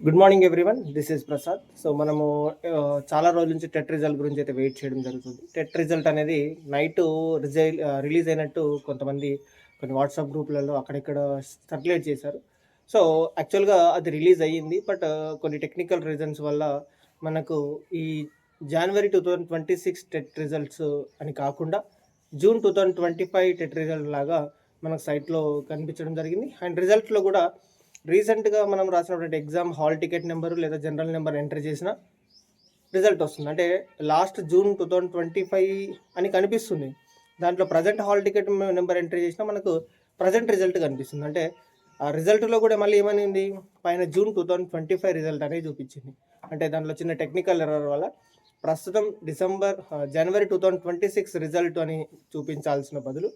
Good morning everyone this is Prasad so మనము చాలా రోజుల నుంచి టెట్ రిజల్ట్ గురించి అయితే వెయిట్ చేయడం జరుగుతుంది. టెట్ రిజల్ట్ అనేది నైట్ రిజైల్ రిలీజ్ అయినట్టు కొంతమంది కొన్ని వాట్సాప్ గ్రూప్లలో అక్కడిక్కడ సర్క్యులేట్ చేశారు. సో యాక్చువల్గా అది రిలీజ్ అయ్యింది. బట్ కొన్ని టెక్నికల్ రీజన్స్ వల్ల మనకు ఈ జనవరి two thousand twenty six TET results అని కాకుండా June two thousand twenty five TET result లాగా మనకు సైట్లో కనిపించడం జరిగింది. అండ్ రిజల్ట్లో కూడా రీసెంట్గా మనం రాసినటువంటి ఎగ్జామ్ హాల్ టికెట్ నెంబరు లేదా జనరల్ నెంబర్ ఎంటర్ చేసిన రిజల్ట్ వస్తుంది. అంటే last June two thousand twenty five అని కనిపిస్తుంది. దాంట్లో present hall ticket number enter చేసినా మనకు ప్రజెంట్ రిజల్ట్ కనిపిస్తుంది. అంటే ఆ రిజల్ట్లో కూడా మళ్ళీ ఏమనింది? పైన June two thousand twenty five result అనేది చూపించింది. అంటే దాంట్లో చిన్న టెక్నికల్ ఎర్రర్ వల్ల ప్రస్తుతం డిసెంబర్ జనవరి two thousand twenty six result అని చూపించాల్సిన బదులు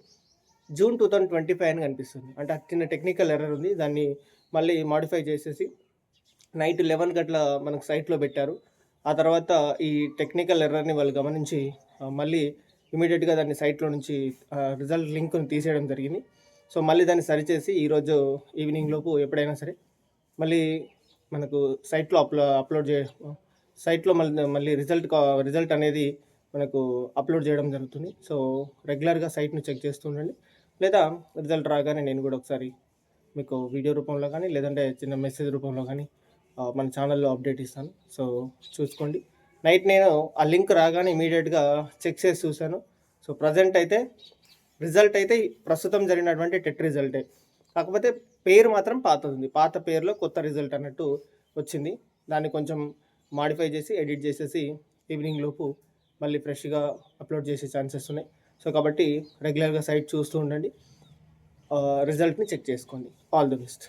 June two thousand twenty five అని కనిపిస్తుంది. అంటే ఆ చిన్న టెక్నికల్ ఎర్రర్ ఉంది. దాన్ని మళ్ళీ మాడిఫై చేసేసి నైట్ లెవెన్ గట్ల మనకు సైట్లో పెట్టారు. ఆ తర్వాత ఈ టెక్నికల్ ఎర్రర్ని వాళ్ళు గమనించి మళ్ళీ ఇమీడియట్గా దాన్ని సైట్లో నుంచి రిజల్ట్ లింక్ని తీసేయడం జరిగింది. సో మళ్ళీ దాన్ని సరిచేసి ఈరోజు ఈవినింగ్ లోపు ఎప్పుడైనా సరే మళ్ళీ మనకు సైట్లో అప్లో అప్లోడ్ చే సైట్లో మళ్ళీ మళ్ళీ రిజల్ట్ కా- రిజల్ట్ అనేది మనకు అప్లోడ్ చేయడం జరుగుతుంది. సో రెగ్యులర్గా సైట్ను చెక్ చేస్తుండండి లేదా రిజల్ట్ రాగానే నేను కూడా ఒకసారి మీకు వీడియో రూపంలో కానీ లేదంటే చిన్న మెసేజ్ రూపంలో కానీ మన ఛానల్లో అప్డేట్ ఇస్తాను. సో చూసుకోండి. నైట్ నేను ఆ లింక్ రాగానే ఇమీడియట్గా చెక్ చేసి చూశాను. సో ప్రజెంట్ అయితే రిజల్ట్ అయితే ప్రస్తుతం జరిగినటువంటి టెట్ రిజల్టే కాకపోతే పేరు మాత్రం పాతది. ఉంది పాత పేరులో కొత్త రిజల్ట్ అన్నట్టు వచ్చింది. దాన్ని కొంచెం మాడిఫై చేసి ఎడిట్ చేసేసి ఈవినింగ్ లోపు మళ్ళీ ఫ్రెష్గా అప్లోడ్ చేసే ఛాన్సెస్ ఉన్నాయి. సో కాబట్టి రెగ్యులర్గా సైట్ చూస్తూ ఉండండి. రిజల్ట్ని చెక్ చేసుకోండి. All the best.